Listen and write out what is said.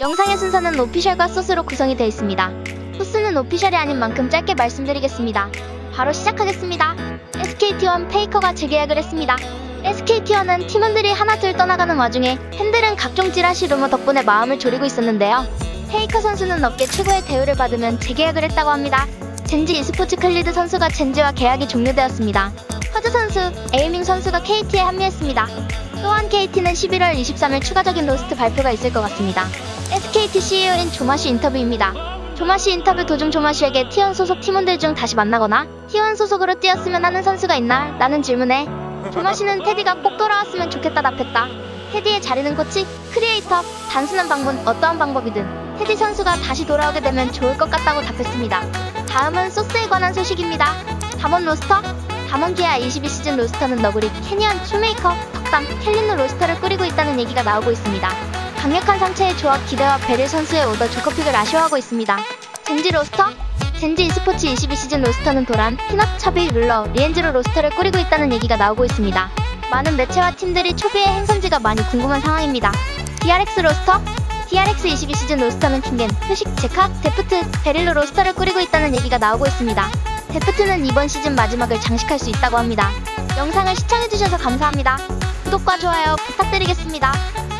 영상의 순서는 오피셜과 소스로 구성이 되어 있습니다. 소스는 오피셜이 아닌 만큼 짧게 말씀드리겠습니다. 바로 시작하겠습니다. SKT1 페이커가 재계약을 했습니다. SKT1은 팀원들이 하나둘 떠나가는 와중에 팬들은 각종 찌라시 루머 덕분에 마음을 졸이고 있었는데요. 페이커 선수는 업계 최고의 대우를 받으면 재계약을 했다고 합니다. 젠지 e스포츠 클리드 선수가 젠지와 계약이 종료되었습니다. 허즈 선수, 에이밍 선수가 KT에 합류했습니다. 또한 KT는 11월 23일 추가적인 로스트 발표가 있을 것 같습니다. SKT CEO인 조마시 인터뷰입니다. 조마시 인터뷰 도중 조마시에게 T1 소속 팀원들 중 다시 만나거나 T1 소속으로 뛰었으면 하는 선수가 있나? 라는 질문에 조마시는 테디가 꼭 돌아왔으면 좋겠다 답했다. 테디의 자리는 코치, 크리에이터, 단순한 방문, 어떠한 방법이든 테디 선수가 다시 돌아오게 되면 좋을 것 같다고 답했습니다. 다음은 소스에 관한 소식입니다. 담원 로스터? 담원 기아 22 시즌 로스터는 너구리, 캐니언, 슈메이커, 덕담, 켈린노 로스터를 꾸리고 있다는 얘기가 나오고 있습니다. 강력한 상체의 조합 기대와 베릴 선수의 오더 조커픽을 아쉬워하고 있습니다. 젠지 로스터? 젠지 e스포츠 22시즌 로스터는 도란, 피넛, 차비, 룰러, 리엔즈로 로스터를 꾸리고 있다는 얘기가 나오고 있습니다. 많은 매체와 팀들이 초비의 행선지가 많이 궁금한 상황입니다. DRX 로스터? DRX 22시즌 로스터는 킹겐, 표식, 제카, 데프트, 베릴로 로스터를 꾸리고 있다는 얘기가 나오고 있습니다. 데프트는 이번 시즌 마지막을 장식할 수 있다고 합니다. 영상을 시청해주셔서 감사합니다. 구독과 좋아요 부탁드리겠습니다.